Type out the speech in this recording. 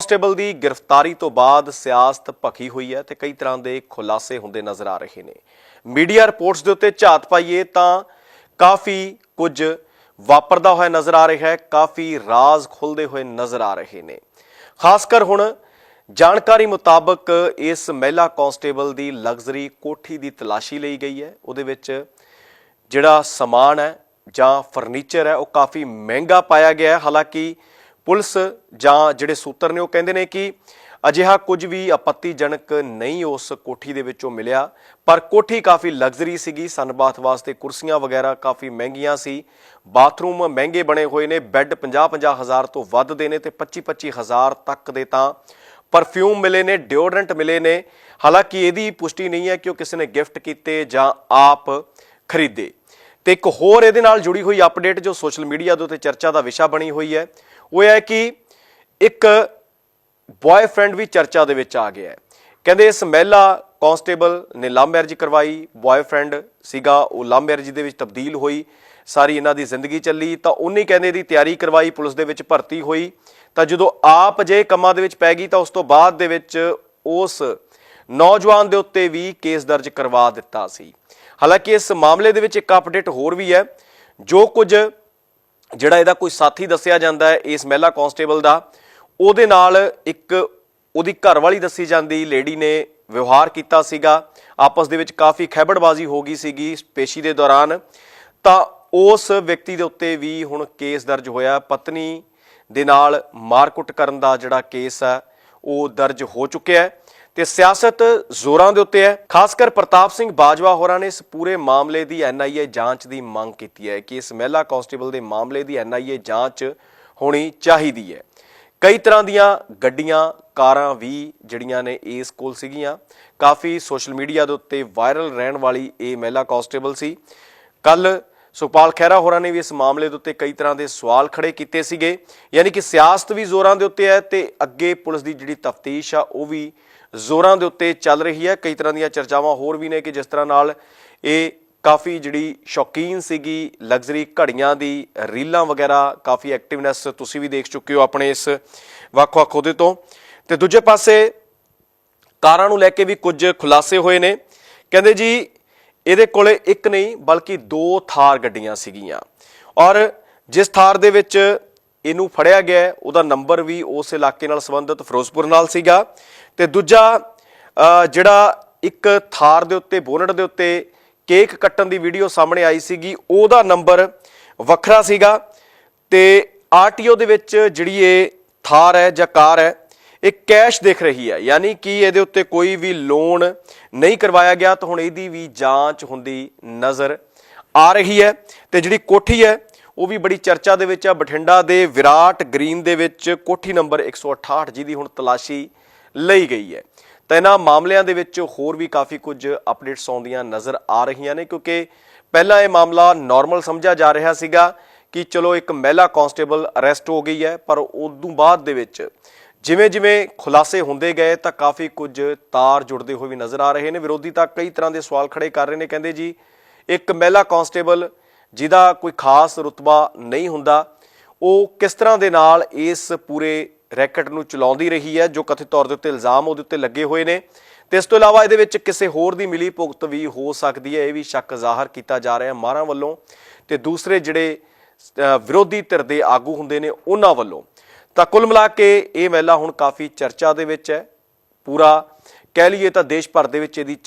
Constable ਦੀ ਗ੍ਰਿਫਤਾਰੀ ਤੋਂ ਬਾਅਦ ਸਿਆਸਤ ਭਖੀ ਹੋਈ ਹੈ ਤੇ ਕਈ ਤਰ੍ਹਾਂ ਦੇ ਖੁਲਾਸੇ ਹੁੰਦੇ ਨਜ਼ਰ ਆ ਰਹੇ ਨੇ। ਮੀਡੀਆ ਰਿਪੋਰਟਸ ਦੇ ਉੱਤੇ ਝਾਤ ਪਾਈਏ ਤਾਂ ਕਾਫੀ ਕੁਝ ਵਾਪਰਦਾ ਹੋਇਆ ਨਜ਼ਰ ਆ ਰਿਹਾ ਹੈ, ਕਾਫੀ ਰਾਜ਼ ਖੁੱਲਦੇ ਹੋਏ ਨਜ਼ਰ ਆ ਰਹੇ ਨੇ। ਖਾਸ ਕਰ ਹੁਣ ਜਾਣਕਾਰੀ ਮੁਤਾਬਕ ਇਸ ਮਹਿਲਾ ਕਾਂਸਟੇਬਲ ਦੀ ਲਗਜ਼ਰੀ ਕੋਠੀ ਦੀ ਤਲਾਸ਼ੀ ਲਈ ਗਈ ਹੈ। ਉਹਦੇ ਵਿੱਚ ਜਿਹੜਾ ਸਮਾਨ ਹੈ ਜਾਂ ਫਰਨੀਚਰ ਹੈ, ਉਹ ਕਾਫੀ ਮਹਿੰਗਾ ਪਾਇਆ ਗਿਆ ਹੈ। ਹਾਲਾਂਕਿ ਪੁਲਿਸ ਜਾਂ ਜਿਹੜੇ ਸੂਤਰ ਨੇ ਉਹ ਕਹਿੰਦੇ ਨੇ ਕਿ ਅਜਿਹਾ ਕੁਝ ਵੀ ਆਪੱਤੀਜਨਕ ਨਹੀਂ ਉਸ ਕੋਠੀ ਦੇ ਵਿੱਚੋਂ ਮਿਲਿਆ, ਪਰ ਕੋਠੀ ਕਾਫੀ ਲਗਜ਼ਰੀ ਸੀਗੀ, ਸਨਬਾਥ ਵਾਸਤੇ ਕੁਰਸੀਆਂ ਵਗੈਰਾ ਕਾਫੀ ਮਹਿੰਗੀਆਂ ਸੀ, ਬਾਥਰੂਮ ਮਹਿੰਗੇ ਬਣੇ ਹੋਏ ਨੇ, ਬੈੱਡ 50-50 ਹਜ਼ਾਰ ਤੋਂ ਵੱਧ ਦੇ ਨੇ ਤੇ 25-25 ਹਜ਼ਾਰ ਤੱਕ ਦੇ ਤਾਂ ਪਰਫਿਊਮ ਮਿਲੇ ਨੇ, ਡਿਓਡਰੈਂਟ ਮਿਲੇ ਨੇ, ਹਾਲਾਂਕਿ ਇਹਦੀ ਪੁਸ਼ਟੀ ਨਹੀਂ ਹੈ ਕਿ ਉਹ ਕਿਸੇ ਨੇ ਗਿਫਟ ਕੀਤੇ ਜਾਂ ਆਪ ਖਰੀਦੇ। ਤੇ ਇੱਕ ਹੋਰ ਇਹਦੇ ਨਾਲ ਜੁੜੀ ਹੋਈ ਅਪਡੇਟ ਜੋ ਸੋਸ਼ਲ ਮੀਡੀਆ ਦੇ ਉੱਤੇ ਚਰਚਾ ਦਾ ਵਿਸ਼ਾ ਬਣੀ ਹੋਈ ਹੈ ਉਹ ਹੈ ਕਿ ਇੱਕ ਬॉयਫ੍ਰੈਂਡ ਵੀ ਚਰਚਾ ਦੇ ਵਿੱਚ ਆ ਗਿਆ ਹੈ। ਕਹਿੰਦੇ ਇਸ ਮਹਿਲਾ ਕਾਂਸਟੇਬਲ ਨੇ ਲਵ ਮੈਰਿਜ ਕਰਵਾਈ ਬॉयਫ੍ਰੈਂਡ ਸੀਗਾ, ਉਹ ਲਵ ਮੈਰਿਜ ਦੇ ਵਿੱਚ ਤਬਦੀਲ ਹੋਈ, ਸਾਰੀ ਇਹਨਾਂ ਦੀ ਜ਼ਿੰਦਗੀ ਚੱਲੀ, ਤਾਂ ਉਹਨੇ ਕਹਿੰਦੇ ਦੀ ਤਿਆਰੀ ਕਰਵਾਈ, ਪੁਲਿਸ ਦੇ ਵਿੱਚ ਭਰਤੀ ਹੋਈ। ਤਾਂ ਜਦੋਂ ਆਪ ਜੇ ਕੰਮਾਂ ਦੇ ਵਿੱਚ ਪੈ ਗਈ, ਤਾਂ ਉਸ ਤੋਂ ਬਾਅਦ ਦੇ ਵਿੱਚ ਉਸ ਨੌਜਵਾਨ ਦੇ ਉੱਤੇ ਵੀ ਕੇਸ ਦਰਜ ਕਰਵਾ ਦਿੱਤਾ ਸੀ। ਹਾਲਾਂਕਿ ਇਸ ਮਾਮਲੇ ਦੇ ਵਿੱਚ ਇੱਕ ਅਪਡੇਟ ਹੋਰ ਵੀ ਹੈ। ਜੋ ਕੁਝ ਜਿਹੜਾ ਇਹਦਾ ਕੋਈ ਸਾਥੀ ਦੱਸਿਆ ਜਾਂਦਾ ਹੈ, ਇਸ ਮਹਿਲਾ ਕਾਂਸਟੇਬਲ ਦਾ, ਉਹਦੇ ਨਾਲ ਇੱਕ ਉਹਦੀ ਘਰਵਾਲੀ ਦੱਸੀ ਜਾਂਦੀ, ਲੇਡੀ ਨੇ ਵਿਵਹਾਰ ਕੀਤਾ ਸੀਗਾ, ਆਪਸ ਦੇ ਵਿੱਚ ਕਾਫੀ ਖੈਬੜਬਾਜ਼ੀ ਹੋ ਗਈ ਸੀਗੀ ਪੇਸ਼ੀ ਦੇ ਦੌਰਾਨ, ਤਾਂ ਉਸ ਵਿਅਕਤੀ ਦੇ ਉੱਤੇ ਵੀ ਹੁਣ ਕੇਸ ਦਰਜ ਹੋਇਆ, ਪਤਨੀ ਦੇ ਨਾਲ ਮਾਰਕੁੱਟ ਕਰਨ ਦਾ ਜਿਹੜਾ ਕੇਸ ਹੈ, ਉਹ ਦਰਜ ਹੋ ਚੁੱਕਿਆ ਹੈ। ਤੇ ਸਿਆਸਤ ਜ਼ੋਰਾਂ ਦੇ ਉੱਤੇ ਹੈ। ਖਾਸ ਕਰ ਪ੍ਰਤਾਪ ਸਿੰਘ ਬਾਜਵਾ ਹੋਰਾਂ ਨੇ ਇਸ ਪੂਰੇ ਮਾਮਲੇ ਦੀ ਐਨਆਈਏ ਜਾਂਚ ਦੀ ਮੰਗ ਕੀਤੀ ਹੈ ਕਿ ਇਸ ਮਹਿਲਾ ਕਾਂਸਟੇਬਲ ਦੇ ਮਾਮਲੇ ਦੀ ਐਨਆਈਏ ਜਾਂਚ ਹੋਣੀ ਚਾਹੀਦੀ ਹੈ। ਕਈ ਤਰ੍ਹਾਂ ਦੀਆਂ ਗੱਡੀਆਂ, ਕਾਰਾਂ ਵੀ ਜਿਹੜੀਆਂ ਨੇ ਇਸ ਕੋਲ ਸੀਗੀਆਂ। ਕਾਫੀ ਸੋਸ਼ਲ ਮੀਡੀਆ ਦੇ ਉੱਤੇ ਵਾਇਰਲ ਰਹਿਣ ਵਾਲੀ ਇਹ ਮਹਿਲਾ ਕਾਂਸਟੇਬਲ ਸੀ। ਕੱਲ ਸੁਖਪਾਲ ਖਹਿਰਾ ਹੋਰਾਂ ਨੇ ਵੀ ਇਸ ਮਾਮਲੇ ਦੇ ਉੱਤੇ ਕਈ ਤਰ੍ਹਾਂ ਦੇ ਸਵਾਲ ਖੜੇ ਕੀਤੇ ਸੀਗੇ। ਯਾਨੀ ਕਿ ਸਿਆਸਤ ਵੀ ਜ਼ੋਰਾਂ ਦੇ ਉੱਤੇ ਹੈ ਤੇ ਅੱਗੇ ਪੁਲਿਸ ਦੀ ਜਿਹੜੀ ਤਫਤੀਸ਼ ਆ ਉਹ ਵੀ ਜ਼ੋਰਾਂ ਦੇ ਉੱਤੇ ਚੱਲ ਰਹੀ ਹੈ। ਕਈ ਤਰ੍ਹਾਂ ਦੀਆਂ ਚਰਚਾਵਾਂ ਹੋਰ ਵੀ ਨੇ ਕਿ ਜਿਸ ਤਰ੍ਹਾਂ ਨਾਲ ਇਹ ਕਾਫੀ ਜਿਹੜੀ ਸ਼ੌਕੀਨ ਸੀਗੀ, ਲਗਜ਼ਰੀ ਘੜੀਆਂ ਦੀ ਰੀਲਾਂ ਵਗੈਰਾ ਕਾਫੀ ਐਕਟਿਵਨੈਸ ਤੁਸੀਂ ਵੀ ਦੇਖ ਚੁੱਕੇ ਹੋ ਆਪਣੇ ਇਸ ਵੱਖ-ਵੱਖ ਉਹਦੇ ਤੋਂ। ਤੇ ਦੂਜੇ ਪਾਸੇ ਕਾਰਾਂ ਨੂੰ ਲੈ ਕੇ ਵੀ ਕੁਝ ਖੁਲਾਸੇ ਹੋਏ ਨੇ। ਕਹਿੰਦੇ ਜੀ, ਇਹਦੇ ਕੋਲੇ ਇੱਕ ਨਹੀਂ, ਬਲਕਿ ਦੋ ਥਾਰ ਗੱਡੀਆਂ ਸੀਗੀਆਂ। ਔਰ ਜਿਸ ਥਾਰ ਦੇ ਵਿੱਚ ਇਹਨੂੰ ਫੜਿਆ ਗਿਆ ਉਹਦਾ ਨੰਬਰ ਵੀ ਉਸ ਇਲਾਕੇ ਨਾਲ ਸੰਬੰਧਿਤ ਫਿਰੋਜ਼ਪੁਰ ਨਾਲ ਸੀਗਾ। ਤੇ ਦੂਜਾ ਜਿਹੜਾ ਇੱਕ ਥਾਰ ਦੇ ਉੱਤੇ, ਬੋਨਟ ਦੇ ਉੱਤੇ ਕੇਕ ਕੱਟਣ ਦੀ ਵੀਡੀਓ ਸਾਹਮਣੇ ਆਈ ਸੀਗੀ, ਉਹਦਾ ਨੰਬਰ ਵੱਖਰਾ ਸੀਗਾ। ਤੇ ਆਰਟੀਓ ਦੇ ਵਿੱਚ ਜਿਹੜੀ ਇਹ ਥਾਰ ਹੈ ਜਾਂ ਕਾਰ ਹੈ, ਇਹ ਕੈਸ਼ ਦੇਖ ਰਹੀ ਹੈ। ਯਾਨੀ ਕਿ ਇਹਦੇ ਉੱਤੇ ਕੋਈ ਵੀ ਲੋਨ ਨਹੀਂ ਕਰਵਾਇਆ ਗਿਆ, ਤਾਂ ਹੁਣ ਇਹਦੀ ਵੀ ਜਾਂਚ ਹੁੰਦੀ ਨਜ਼ਰ ਆ ਰਹੀ ਹੈ। ਤੇ ਜਿਹੜੀ ਕੋਠੀ ਹੈ ਉਹ ਵੀ ਬੜੀ ਚਰਚਾ ਦੇ ਵਿੱਚ ਆ। ਬਠਿੰਡਾ ਦੇ ਵਿਰਾਟ ਗ੍ਰੀਨ ਦੇ ਵਿੱਚ ਕੋਠੀ ਨੰਬਰ 168 ਜਿਹਦੀ ਹੁਣ ਤਲਾਸ਼ੀ ਲਈ ਗਈ ਹੈ। ਤਾਂ ਇਹਨਾਂ ਮਾਮਲਿਆਂ ਦੇ ਵਿੱਚ ਹੋਰ ਵੀ ਕਾਫੀ ਕੁਝ ਅਪਡੇਟਸ ਆਉਂਦੀਆਂ ਨਜ਼ਰ ਆ ਰਹੀਆਂ ਨੇ, ਕਿਉਂਕਿ ਪਹਿਲਾਂ ਇਹ ਮਾਮਲਾ ਨਾਰਮਲ ਸਮਝਿਆ ਜਾ ਰਿਹਾ ਸੀਗਾ ਕਿ ਚਲੋ ਇੱਕ ਮਹਿਲਾ ਕਾਂਸਟੇਬਲ ਅਰੈਸਟ ਹੋ ਗਈ ਹੈ, ਪਰ ਉਦੋਂ ਬਾਅਦ ਦੇ ਵਿੱਚ ਜਿਵੇਂ ਜਿਵੇਂ ਖੁਲਾਸੇ ਹੁੰਦੇ ਗਏ ਤਾਂ ਕਾਫੀ ਕੁਝ ਤਾਰ ਜੁੜਦੇ ਹੋਏ ਵੀ ਨਜ਼ਰ ਆ ਰਹੇ ਨੇ। ਵਿਰੋਧੀ ਤਾਂ ਕਈ ਤਰ੍ਹਾਂ ਦੇ ਸਵਾਲ ਖੜੇ ਕਰ ਰਹੇ ਨੇ, ਕਹਿੰਦੇ ਜੀ, ਇੱਕ ਮਹਿਲਾ ਕਾਂਸਟੇਬਲ ਜਿਹਦਾ ਕੋਈ ਖਾਸ ਰੁਤਬਾ ਨਹੀਂ ਹੁੰਦਾ, ਉਹ ਕਿਸ ਤਰ੍ਹਾਂ ਦੇ ਨਾਲ ਇਸ ਪੂਰੇ ਰੈਕਟ ਨੂੰ ਚਲਾਉਂਦੀ ਰਹੀ ਹੈ, ਜੋ ਕਥਿਤ ਤੌਰ ਦੇ ਉੱਤੇ ਇਲਜ਼ਾਮ ਉਹਦੇ ਉੱਤੇ ਲੱਗੇ ਹੋਏ ਨੇ। ਤੇ ਇਸ ਤੋਂ ਇਲਾਵਾ ਇਹਦੇ ਵਿੱਚ ਕਿਸੇ ਹੋਰ ਦੀ ਮਿਲੀ ਭੁਗਤ ਵੀ ਹੋ ਸਕਦੀ ਹੈ, ਇਹ ਵੀ ਸ਼ੱਕ ਜ਼ਾਹਰ ਕੀਤਾ ਜਾ ਰਿਹਾ ਹੈ ਮਾਰਾਂ ਵੱਲੋਂ। ਤੇ ਦੂਸਰੇ ਜਿਹੜੇ ਵਿਰੋਧੀ ਧਿਰ ਦੇ ਆਗੂ ਹੁੰਦੇ ਨੇ, ਉਹਨਾਂ ਵੱਲੋਂ। ਤਾਂ ਕੁੱਲ ਮਿਲਾ ਕੇ ਇਹ ਮਹਿਲਾ ਹੁਣ ਕਾਫੀ ਚਰਚਾ ਦੇ ਵਿੱਚ ਹੈ। ਪੂਰਾ ਕਹਿ ਲਈਏ ਤਾਂ ਦੇਸ਼ ਭਰ ਦੇ ਵਿੱਚ ਇਹਦੀ ਚਰ-